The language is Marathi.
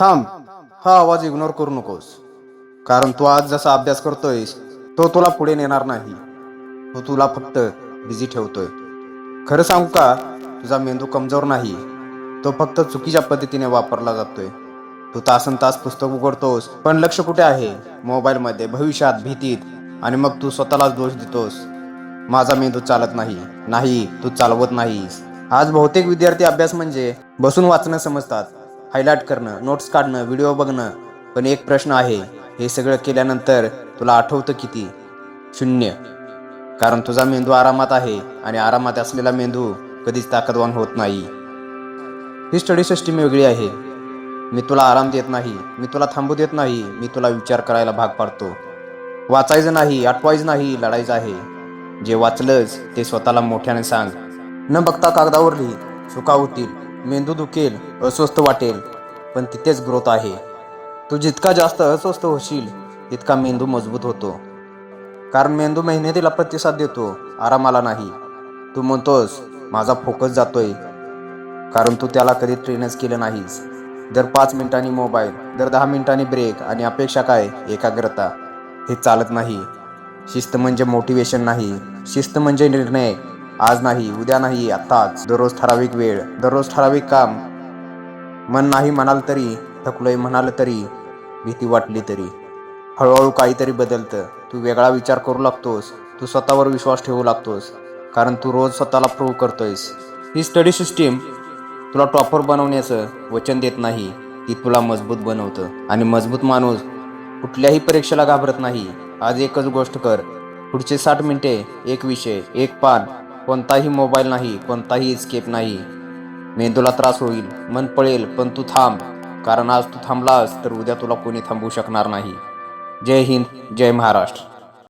थांब. हा आवाज इग्नोर करू नकोस. कारण तू आज जसा अभ्यास करतोयस तो तुला पुढे नेणार नाही. तो तुला फक्त बिझी ठेवतोय. खरं सांगू का तुझा मेंदू कमजोर नाही. तो फक्त चुकीच्या पद्धतीने वापरला जातोय. तू तासन तास पुस्तक उघडतोस पण लक्ष कुठे आहे? मोबाईलमध्ये भविष्यात भीतीत. आणि मग तू स्वतःलाच दोष देतोस. माझा मेंदू चालत नाही. नाही तू चालवत नाहीस. आज बहुतेक विद्यार्थी अभ्यास म्हणजे बसून वाचणं समजतात. हायलाईट करणं नोट्स काढणं व्हिडिओ बघणं पण एक प्रश्न आहे. हे सगळं केल्यानंतर तुला आठवतं किती? शून्य. कारण तुझा मेंदू आरामात आहे आणि आरामात असलेला मेंदू कधीच ताकदवान होत नाही. ही स्टडी सिस्टीम वेगळी आहे. मी तुला आराम देत नाही मी तुला थांबू देत नाही मी तुला विचार करायला भाग पाडतो. वाचायचं नाही आठवायचं नाही लढायचं आहे. जे वाचलंच ते स्वतःला मोठ्याने सांग. न बघता कागदावर लिही चुका होतील. मेंदू दुखेल अस्वस्थ वाटेल पण तिथेच ग्रोथ आहे. तू जितका जास्त अस्वस्थ होशील तितका मेंदू मजबूत होतो. कारण मेंदू मेहनतीला प्रतिसाद देतो आरामाला नाही. तू म्हणतोस माझा फोकस जातोय. कारण तू त्याला कधी ट्रेनच केलं नाहीस. दर पाच मिनिटांनी मोबाईल दर दहा मिनिटांनी ब्रेक आणि अपेक्षा काय? एकाग्रता. हे चालत नाही. शिस्त म्हणजे मोटिवेशन नाही. शिस्त म्हणजे निर्णय. आज नाही उद्या नाही आत्ताच. दररोज ठराविक वेळ दररोज ठराविक काम. मन नाही म्हणाल तरी थकलोय म्हणाल तरी भीती वाटली तरी. हळूहळू काहीतरी बदलतं. तू वेगळा विचार करू लागतोस. तू स्वतःवर विश्वास ठेवू लागतोस. कारण तू रोज स्वतःला प्रूव्ह करतोयस. ही स्टडी सिस्टीम तुला टॉपर बनवण्याचं वचन देत नाही. ती तुला मजबूत बनवतं. आणि मजबूत माणूस कुठल्याही परीक्षेला घाबरत नाही. आज एकच गोष्ट कर. पुढचे साठ मिनिटे एक विषय एक पान. कोणताही मोबाईल नाही कोणताही स्केप नाही. मेंदूला त्रास होईल मन पळेल पण तू थांब. कारण आज तू थांबलास तर उद्या तुला कोणी थांबवू शकणार नाही. जय हिंद जय महाराष्ट्र.